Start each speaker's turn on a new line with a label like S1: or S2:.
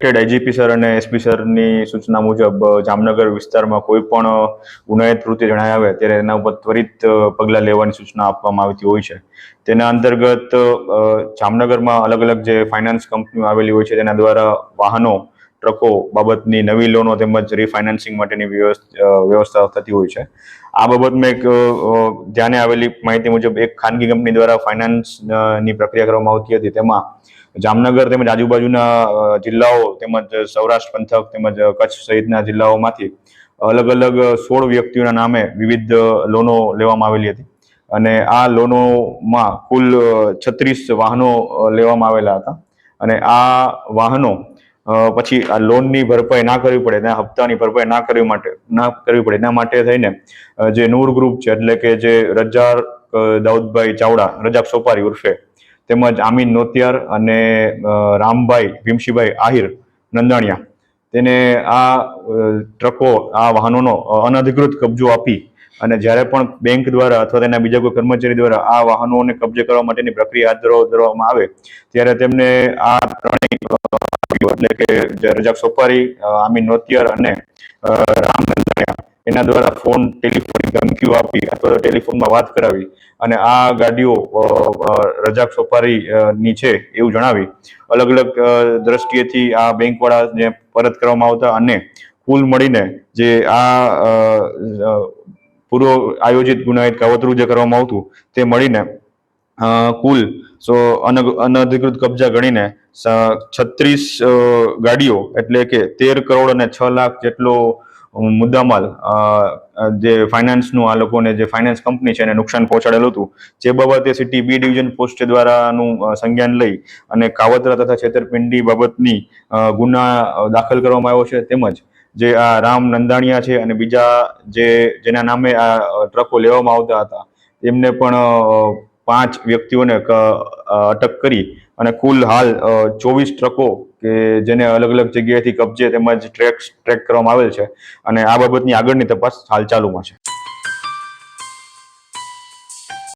S1: IGP sir અને SP સરની સૂચના મુજબ જામનગર વિસ્તારમાં કોઈ પણ ગુનાહિત કૃત્ય જણાય આવે ત્યારે એના ઉપર ત્વરિત પગલાં લેવાની સૂચના આપવામાં આવતી હોય છે. તેના અંતર્ગત જામનગરમાં અલગ અલગ જે ફાઇનાન્સ કંપનીઓ આવેલી હોય છે, તેના દ્વારા વાહનો ટ્રકો બાબતની નવી લોનો તેમજ રીફાઇનાન્સિંગ માટેની વ્યવસ્થ- થતી હોય છે. આ બાબતમાં એક અ, અ, ધ્યાને આવેલી માહિતી મુજબ એક ખાનગી કંપની દ્વારા ફાઇનાન્સની પ્રક્રિયા કરવામાં આવતી હતી. તેમાં જામનગર તેમજ આજુબાજુના જિલ્લાઓ તેમજ સૌરાષ્ટ્ર પંથક તેમજ કચ્છ સહિતના જિલ્લાઓમાંથી અલગ અલગ સોળ વ્યક્તિઓના નામે વિવિધ લોનો લેવામાં આવેલી હતી. અને આ લોનોમાં કુલ છત્રીસ વાહનો લેવામાં આવેલા હતા. અને આ વાહનો પછી આ લોનની ભરપાઈ ના કરવી પડે, એના હપ્તાની ભરપાઈ ના કરવી માટે, ના કરવી પડે, એના માટે થઈને જે નૂર ગ્રુપ છે, એટલે કે જે રજાક દાઉદભાઈ ચાવડા, રજાક સોપારી ઉર્ફે, તેમજ આમીન નોતિયાર અને રામભાઈ ભીમશીભાઈ આહિર નંદાણિયા, તેને આ ટ્રકો, આ વાહનોનો અનધિકૃત કબજો આપી અને જ્યારે પણ બેંક દ્વારા અથવા તેના બીજા કોઈ કર્મચારી દ્વારા આ વાહનોને કબજે કરવા માટેની પ્રક્રિયા હાથ ધરવા- ધરવામાં આવે, ત્યારે તેમને આ ત્રણેય એટલે કે રજાક સોપારી આમીન નોતિયાર અને રામ એના દ્વારા ફોન, ટેલિફોન ધમકીઓ આપી અથવા ટેલિફોનમાં વાત કરાવી અને આ ગાડીઓ રજાક સોપારી ની છે એવું જણાવી. અલગ અલગ દ્રષ્ટિએથી આ બેંકવાળાને પરત કરવામાં આવતા અને કુલ મળીને જે આ પૂર્વ આયોજિત ગુનાહિત કાવતરું જે કરવામાં આવતું તે મળીને કુલ સો અનધિકૃત કબજા ગણીને છત્રીસ ગાડીઓ એટલે કે તેર કરોડ અને છ લાખ જેટલો મુદ્દામાલ જે ફાઇનાન્સનું આ લોકોને જે ફાઇનાન્સ કંપની છે એને નુકસાન પહોંચાડેલું હતું. જે બાબતે સિટી બી ડિવિઝન પોસ્ટ દ્વારાનું સંજ્ઞાન લઈ અને કાવતરા તથા છેતરપિંડી બાબતની ગુના દાખલ કરવામાં આવ્યો છે તેમજ જે આ રામ નંદાણીયા છે અને બીજા જે, જેના નામે આ ટ્રકો લેવામાં આવતા હતા, એમને પણ પાંચ વ્યક્તિઓને અટક કરી અને કુલ હાલ ચોવીસ ટ્રકો કે જેને અલગ અલગ જગ્યાએથી કબજે તેમજ ટ્રેક ટ્રેક કરવામાં આવેલ છે અને આ બાબતની આગળની તપાસ હાલ ચાલુમાં છે.